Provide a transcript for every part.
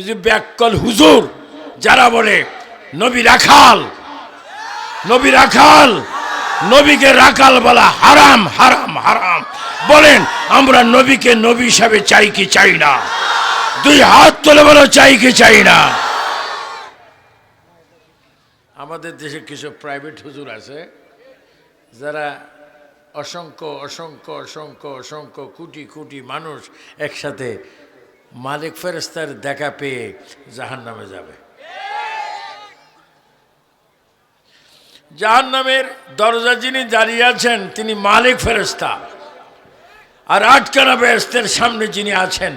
কিছু ব্যাককল হুজুর, যারা বলে, নবী রাখাল নবী রাখাল, নবীকে রাখাল বলা হারাম হারাম হারাম। বলেন, আমরা নবীকে নবী হিসাবে চাই কি চাই না? দুই হাত তুলে বলো, চাই কি চাই না? আমাদের দেশে কিছু প্রাইভেট হুজুর আছে, যারা অসংখ্য অসংখ্য অসংখ্য অসংখ্য কোটি কোটি মানুষ একসাথে মালিক ফেরেস্তার দেখা পেয়ে জাহান নামে যাবে। জাহান নামের দরজা যিনি দাঁড়িয়ে আছেন, তিনি মালিক ফেরেস্তা আর আটকানা বেহেস্তের সামনে যিনি আছেন,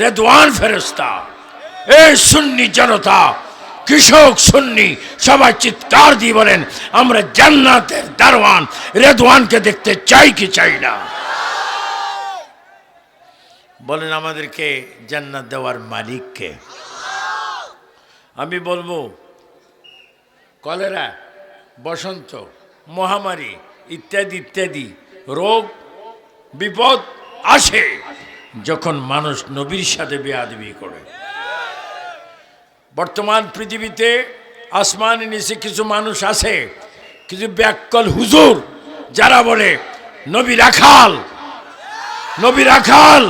রেদওয়ান ফেরেস্তা এই সুন্নি জনতা, কৃষক সুন্নি, সবাই চিৎকার দিয়ে বলেন, আমরা জান্নাতের দারওয়ান রেদওয়ানকে দেখতে চাই কি চাই না। বলেন আমাদেরকে জান্নাত দেওয়ার মালিককে আমি বলব, কলেরা, বসন্ত, মহামারী ইত্যাদি ইত্যাদি রোগ, বিপদ আসে যখন মানুষ নবীর সাথে বেয়াদবি করে। বর্তমান পৃথিবীতে আসমানের নিচে কিছু মানুষ আছে, কিছু ব্যাককল হুজুর, যারা বলে নবী রাখাল নবী রাখাল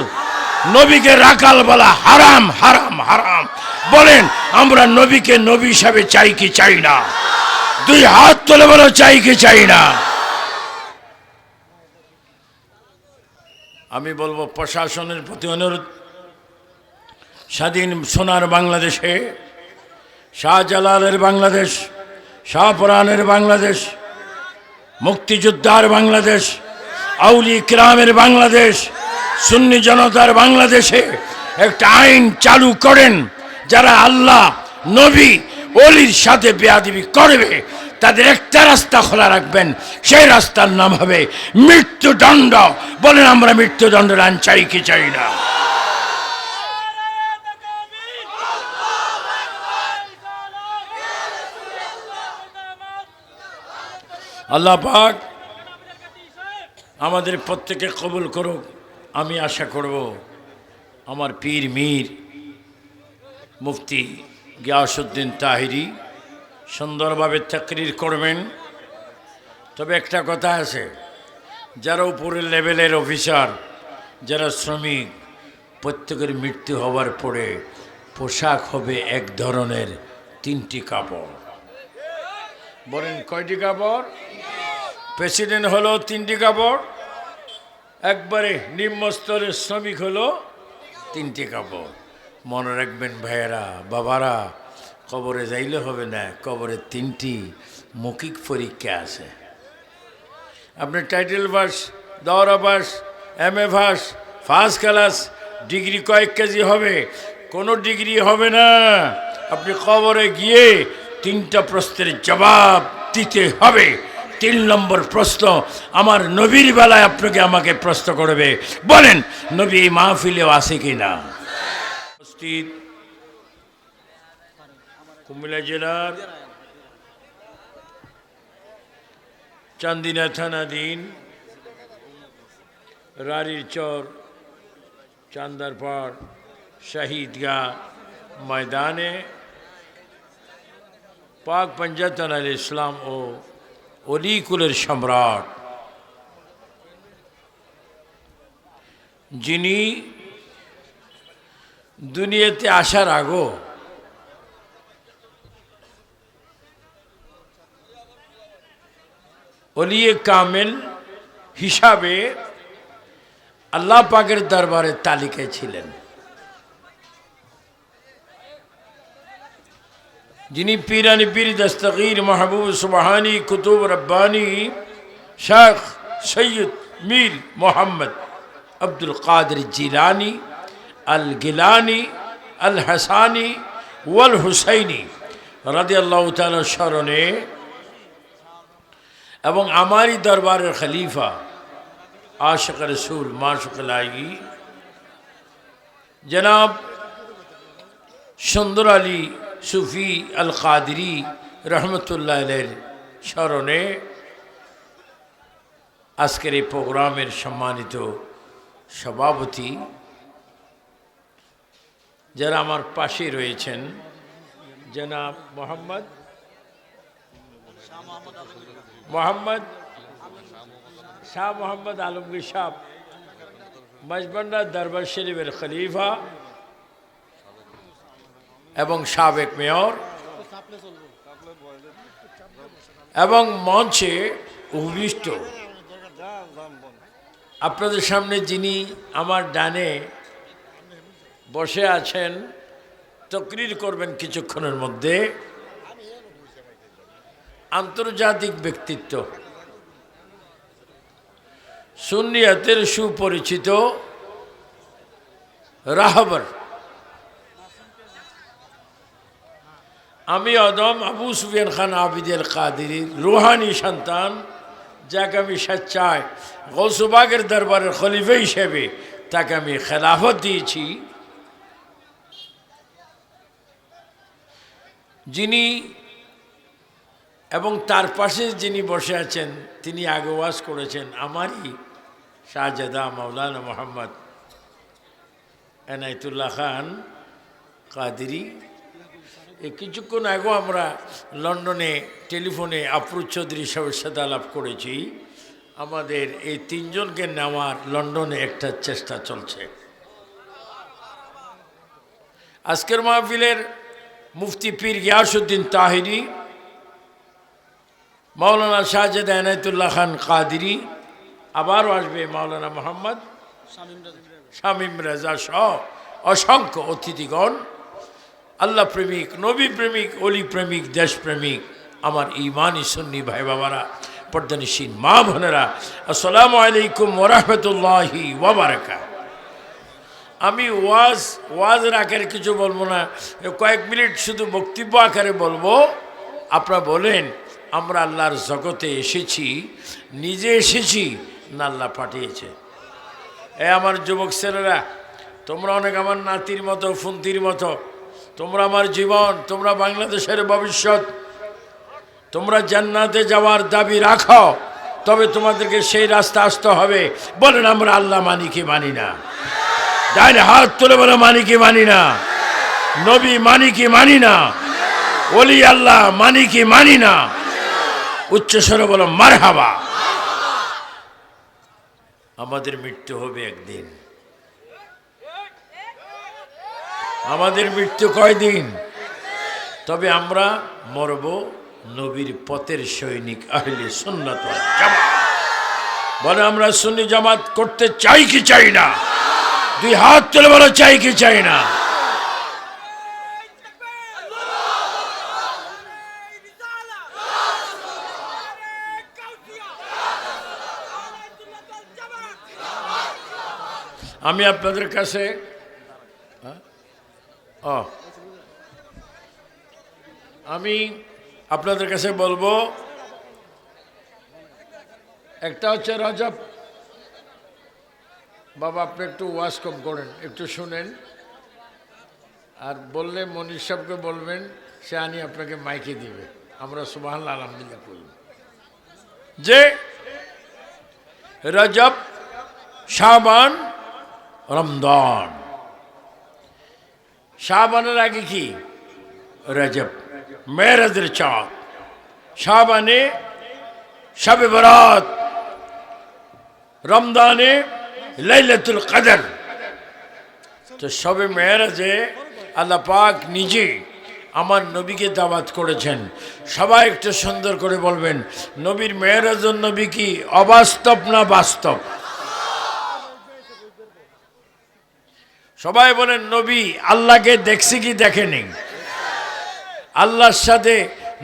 নবীকে রাখাল বলা হারাম হারাম হারাম। বলেন, আমরা নবীকে নবী হিসাবে চাই কি চাই না? দুই হাত তুলে বলো, চাই কি চাই না? আমি বলব, প্রশাসনের প্রতি অনুরোধ। স্বাধীন সোনার বাংলাদেশে, শাহজালালের বাংলাদেশ, শাহপুরানের বাংলাদেশ, মুক্তিযোদ্ধার বাংলাদেশ, আউলি ক্রামের বাংলাদেশ সুন্নি জনতার বাংলাদেশে একটা আইন চালু করেন, যারা আল্লাহ, নবী অলির সাথে বেয়াদিবি করবে, তাদের একটা রাস্তা খোলা রাখবেন, সেই রাস্তার নাম হবে মৃত্যুদণ্ড। বলেন, আমরা মৃত্যুদণ্ডের আইন চাই কি চাই না? আল্লাহ পাক আমাদের প্রত্যেকে কবুল করুক। আমি আশা করব আমার পীর মীর মুফতি গিয়াসুদ্দিন তাহিরি সুন্দরভাবে চাকরির করবেন। তবে একটা কথা আছে যারা উপরের লেভেলের অফিসার যারা শ্রমিক প্রত্যেকের মৃত্যু হওয়ার পরে পোশাক হবে এক ধরনের তিনটি কাপড়। বলেন কয়টি কাপড়? প্রেসিডেন্ট হলো তিনটি কাপড়। একবারে নিম্ন স্তরের শ্রমিক হলো তিনটে কাপড়। মনে রাখবেন ভাইয়েরা, বাবারা, কবরে যাইলে হবে না, কবরে তিনটি মৌখিক পরীক্ষা আছে। আপনি টাইটেল বাস দৌড়া বাস এম এ ভাস ফার্স্ট ক্লাস ডিগ্রি কয়েক কেজি হবে, কোনো ডিগ্রি হবে না। আপনি কবরে গিয়ে তিনটা প্রশ্নের জবাব দিতে হবে। তিন নম্বর প্রশ্ন, আমার নবীর বেলায় আপনাকে আমাকে প্রশ্ন করবে, বলেন, নবী এই মাহফিলেও আছে কি না কুমিল্লা জেলার চান্দিনা থানাধীন রারির চর, চান্দারপাড় শহীদগাহ ময়দানে পাক পঞ্জাতন আল ইসলাম ও অলিকুলের সম্রাট। যিনি দুনিয়াতে আসার আগো অলিয়ে কামেল হিসাবে আল্লাহ পাকের দরবারে তালিকায় ছিলেন। যিনি পীরানি পীর দস্তগীর মাহবুব সুবহানি কুতুব রব্বানি শেখ সৈয়দ মীর মোহাম্মদ আব্দুল কাদের জিলানি আল গিলানি আল হাসানি ওয়াল হুসাইনি রাদি আল্লাহ তালার স্মরণে এবং আমারই দরবারের খলিফা আশক রসুল মাশুক লাগি জনাব সুন্দর আলী সুফি আল কাদরি রহমতুল্লাহ স্মরণে আজকের এই প্রোগ্রামের সম্মানিত সভাপতি, যারা আমার পাশে রয়েছেন, জনাব মোহাম্মদ মোহাম্মদ শাহ মোহাম্মদ আলমগীর সাহ মজবন্ডা দরবার শরীফের খলিফা এবং সাবেক মেয়র এবং মঞ্চে উপবিষ্ট আপনাদের সামনে যিনি আমার ডানে বসে আছেন, তকরির করবেন কিছুক্ষণের মধ্যে। আন্তর্জাতিক ব্যক্তিত্ব। সুন্নিয়াতের সুপরিচিত রাহবর। আমি অদম আবু সুফিয়ান খান আবিদের কাদির, রুহানি সন্তান, যাকে আমি স্বেচ্ছায় গৌসুবাগের দরবারের খলিফা হিসেবে তাকে আমি খেলাফত দিয়েছি। যিনি এবং তার পাশে যিনি বসে আছেন, তিনি আগোয়াজ করেছেন, আমারই শাহজাদা মাওলানা মোহাম্মদ এনায়তুল্লাহ খান কাদিরি। কিছুক্ষণ আগেও আমরা লন্ডনে টেলিফোনে আফরুজ চৌধুরী সাহেবের সাথে আলাপ করেছি। আমাদের এই তিনজনকে নেওয়ার লন্ডনে একটা চেষ্টা চলছে। আজকের মাহফিলের মুফতি পীর গিয়াসুদ্দিন তাহিরি, মাওলানা শাহজাদ এনায়তুল্লাহ খান কাদিরি, আবারও আসবে মাওলানা মোহাম্মদ শামীম রেজা সহ অসংখ্য অতিথিগণ। আল্লাহ প্রেমিক, নবী প্রেমিক, অলি প্রেমিক দেশপ্রেমিক আমার ইমানি সুন্নি ভাই বাবারা পর্দানিসীন মা বোনেরা, আসসালামু আলাইকুম ওরহমতুল্লাহি ওবরাকা আমি ওয়াজ, ওয়াজের আকারে কিছু বলব না, কয়েক মিনিট শুধু বক্তব্য আকারে বলব। আপনারা বলেন, আমরা আল্লাহর জগতে এসেছি, নিজে এসেছি না আল্লাহ পাঠিয়েছে? এ আমার যুবক ছেলেরা, তোমরা অনেক আমার নাতির মতো, ফুন্তির মতো তোমরা আমার জীবন, তোমরা বাংলাদেশের ভবিষ্যৎ, তোমরা জান্নাতে যাওয়ার দাবি রাখো, তবে তোমাদেরকে সেই রাস্তা আসতে হবে। বলেন, আমরা আল্লাহ মানি কি মানি না। ডাইনে হাত তুলে বলে মানি কি মানি না। নবী মানি কি মানি না। ওলি আল্লাহ মানি কি মানি না। উচ্চ স্বরে বলো মার হাবা আমাদের মৃত্যু হবে একদিন। আমাদের মৃত্যু কয়দিন? তবে আমরা মরব নবীর পথের সৈনিক আহলে জামাত। বলে, আমরা সুন্নি জামাত করতে চাই কি চাই না? দুই হাত তুলে বলো, চাই কি চাই না? আমি আপনাদের কাছে আমি আপনাদের কাছে বলব, একটা হচ্ছে রজব বাবা আপনি একটু ওয়াশ কম করেন, একটু শুনেন। আর বললে মনির সাহেবকে বলবেন, সে আনি আপনাকে মাইকে দিবে। আমরা সুবাহ আলহামদুলিল্লাহ করব যে রজব, শাবান রমদান শাবানের আগে কি? রজব। মেরাজের চাঁদ। শাহবানে শবে বরাত। রমদানে লাইলাতুল কদর। তো সবে মেয়েরাজে আল্লাহ পাক নিজে আমার নবীকে দাওয়াত করেছেন। সবাই একটু সুন্দর করে বলবেন, নবীর মেয়েরাজন নবী কি অবাস্তব না বাস্তব? সবাই বলেন, নবী, আল্লাহকে দেখছি কি দেখেনি? আল্লাহর সাথে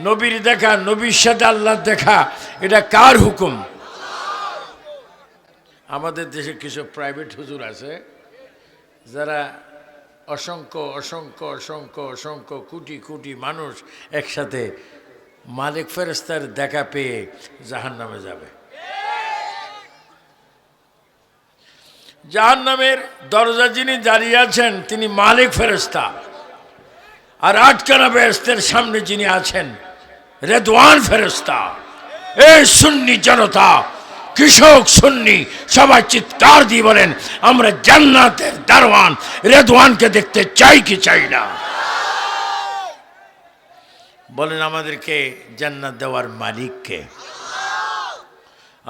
নবীর দেখা, নবীর সাথে আল্লাহর দেখা, এটা কার হুকুম? আমাদের দেশে কিছু প্রাইভেট হুজুর আছে, যারা অসংখ্য অসংখ্য অসংখ্য অসংখ্য কোটি কোটি মানুষ একসাথে মালিক ফেরেস্তার দেখা পেয়ে জাহান নামে যাবে। জাহান নামের দরজা যিনি দাঁড়িয়ে আছেন, তিনি মালিক ফেরেস্তা আর আটকানা বেহেস্তের সামনে যিনি আছেন, রেদওয়ান ফেরেস্তা এ সুন্নি জনতা, কৃষক সুন্নি, সবাই চিৎকার দিয়ে বলেন, আমরা জান্নাতের দারওয়ান রেদওয়ানকে দেখতে চাই কি চাই না। বলেন, আমাদেরকে জান্নাত দেওয়ার মালিককে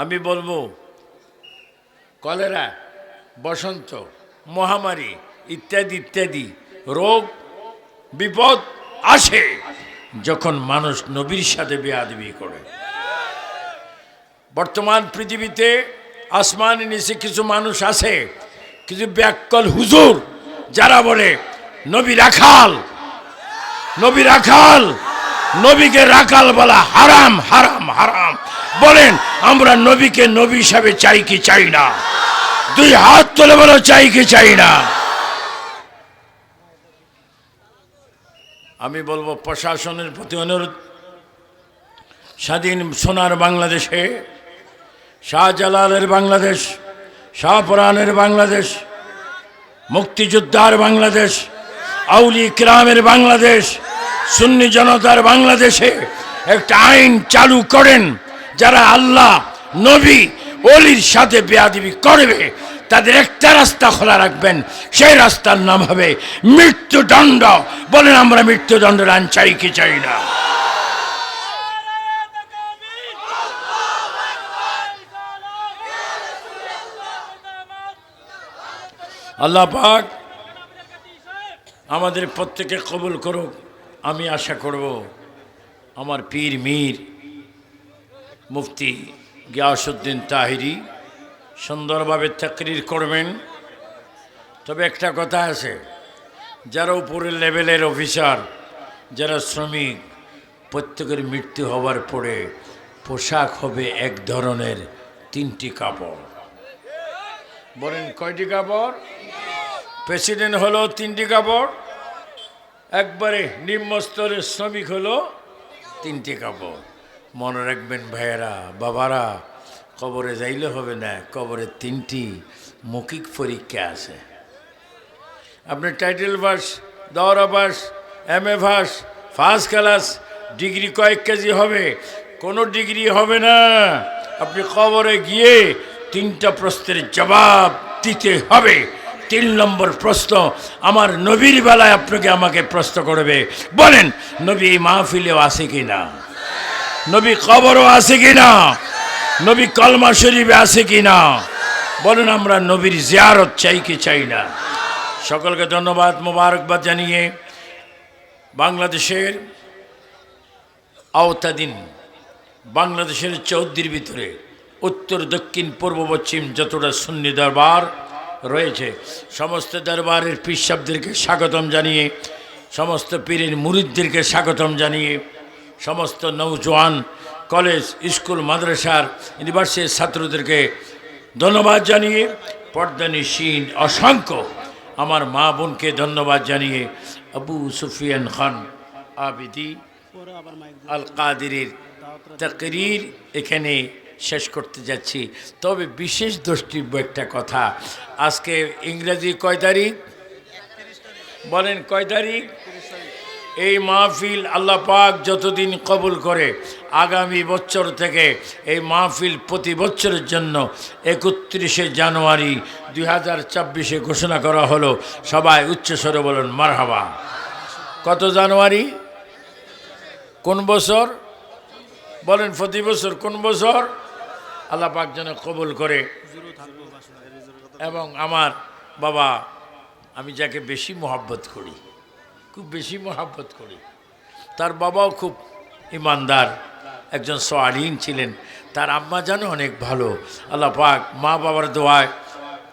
আমি বলব, কলেরা বসন্ত, মহামারী ইত্যাদি ইত্যাদি রোগ, বিপদ আসে যখন মানুষ নবীর সাথে বেয়াদবি করে। বর্তমান পৃথিবীতে আসমান নিচে কিছু মানুষ আছে, কিছু ব্যাকল হুজুর, যারা বলে নবী রাখাল নবী রাখাল নবীকে রাখাল বলা হারাম হারাম হারাম। বলেন, আমরা নবীকে নবী হিসাবে চাই কি চাই না? দুই হাত তুলে বলো, চাই কি চাই না? আমি বলব, প্রশাসনের প্রতি অনুরোধ। স্বাধীন সোনার বাংলাদেশে, শাহজালালের বাংলাদেশ শাহপুরাণের বাংলাদেশ, মুক্তিযোদ্ধার বাংলাদেশ আউলি কিরামের বাংলাদেশ, সুন্নি জনতার বাংলাদেশে একটা আইন চালু করেন যারা আল্লাহ, নবী অলির সাথে বেয়াদিবি করবে, তাদের একটা রাস্তা খোলা রাখবেন, সেই রাস্তার নাম হবে মৃত্যুদণ্ড। বলেন, আমরা মৃত্যুদণ্ডের আইন চাই কি চাই না? আল্লাহ পাক আমাদের প্রত্যেকে কবুল করুক, আমি আশা করব আমার পীর মীর মুফতি গিয়াসুদ্দিন তাহিরি সুন্দরভাবে চাকরির করবেন। তবে একটা কথা আছে, যারা উপরের লেভেলের অফিসার, যারা শ্রমিক, প্রত্যেকের মৃত্যু হওয়ার পরে পোশাক হবে এক ধরনের তিনটি কাপড়। বলেন, কয়টি কাপড়? প্রেসিডেন্ট হলো তিনটি কাপড়, একবারে নিম্নস্তরের শ্রমিক হলো তিনটি কাপড়। মনে রাখবেন ভাইয়েরা, বাবারা, কবরে যাইলে হবে না, কবরে তিনটি মৌখিক পরীক্ষা আছে। আপনার টাইটেল বাস দৌড়া এম এ ভাস ফার্স্ট ক্লাস ডিগ্রি কয়েক কেজি হবে, কোনো ডিগ্রি হবে না। আপনি কবরে গিয়ে তিনটা প্রশ্নের জবাব দিতে হবে। তিন নম্বর প্রশ্ন, আমার নবীর বেলায় আপনাকে আমাকে প্রশ্ন করবে। বলেন, নবী এই মাহফিলেও আছে কি না নবী কবরও আছে কি না নবী কলমা শরীফে আছে কি না বলেন, আমরা নবীর জিয়ারত চাই কি চাই না? সকলকে ধন্যবাদ, মোবারকবাদ জানিয়ে বাংলাদেশের আওতাধীন, বাংলাদেশের চৌদ্দির ভিতরে উত্তর, দক্ষিণ, পূর্ব, পশ্চিম যতটা সুন্নি দরবার রয়েছে, সমস্ত দরবারের পিসাবদেরকে স্বাগতম জানিয়ে, সমস্ত পীরের মুরিদদেরকে স্বাগতম জানিয়ে সমস্ত নৌজওয়ান, কলেজ, স্কুল, মাদ্রাসার ইউনিভার্সিটির ছাত্রদেরকে ধন্যবাদ জানিয়ে পর্দানিসীন অসংখ্য আমার মা বোনকে ধন্যবাদ জানিয়ে আবু সুফিয়ান খান আবিদি আল কাদিরের তাকরির এখানে শেষ করতে যাচ্ছি। তবে বিশেষ দ্রষ্টিব্য একটা কথা, আজকে ইংরেজি কয় তারিখ? বলেন কয় তারিখ? এই মাহফিল আল্লাহ পাক যতদিন কবুল করে, আগামী বছর থেকে এই মাহফিল প্রতি বছরের জন্য একত্রিশে জানুয়ারি দুই হাজার চব্বিশে ঘোষণা করা হলো। সবাই উচ্চস্বরে বলুন, মারহাবা। কত জানুয়ারি? কোন বছর? বলেন, প্রতি বছর কোন বছর? আল্লাহ পাক যেন কবুল করে। এবং আমার বাবা, আমি যাকে বেশি মোহাব্বত করি। খুব বেশি মহাব্বত করি। তার বাবাও খুব ইমানদার, একজন সোয়ালিন ছিলেন। তার আম্মা জানো অনেক ভালো। আল্লাহ পাক মা বাবার দোয়ায়,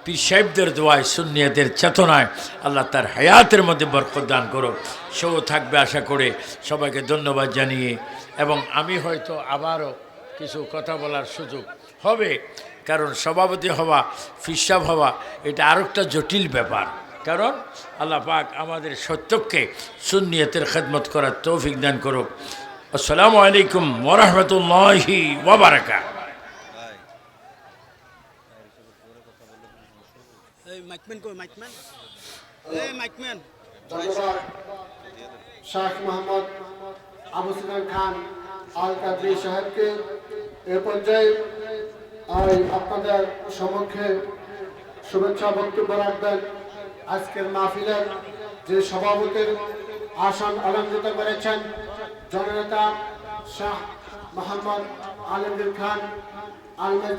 পীর সাহেবদের দোয়ায়, সুন্নিয়াদের চেতনায় আল্লাহ তার হায়াতের মধ্যে বরকত দান করো সেও থাকবে আশা করে সবাইকে ধন্যবাদ জানিয়ে। এবং আমি হয়তো আবারও কিছু কথা বলার সুযোগ হবে। কারণ সভাপতি হওয়া ফিসাব হওয়া, এটা আরেকটা জটিল ব্যাপার। কারণ আল্লাহ পাক আমাদের সত্যকে সুন্নিয়তের খেদমত করার তৌফিক দান করুক। আসসালামু আলাইকুম ওরহমতুল্লাহি ওবরাকা শাহ মোহাম্মদ আবু সিনান খান আল কাদরি সাহেবকে এ পর্যায়ে আপনাদের সম্মুখে শুভেচ্ছা বক্তব্য রাখবেন। আজকের মাহফিলের যে সভাপতির আসন অলঙ্কৃত করেছেন জননেতা শাহ মোহাম্মদ আলমগীর খান আলমেদ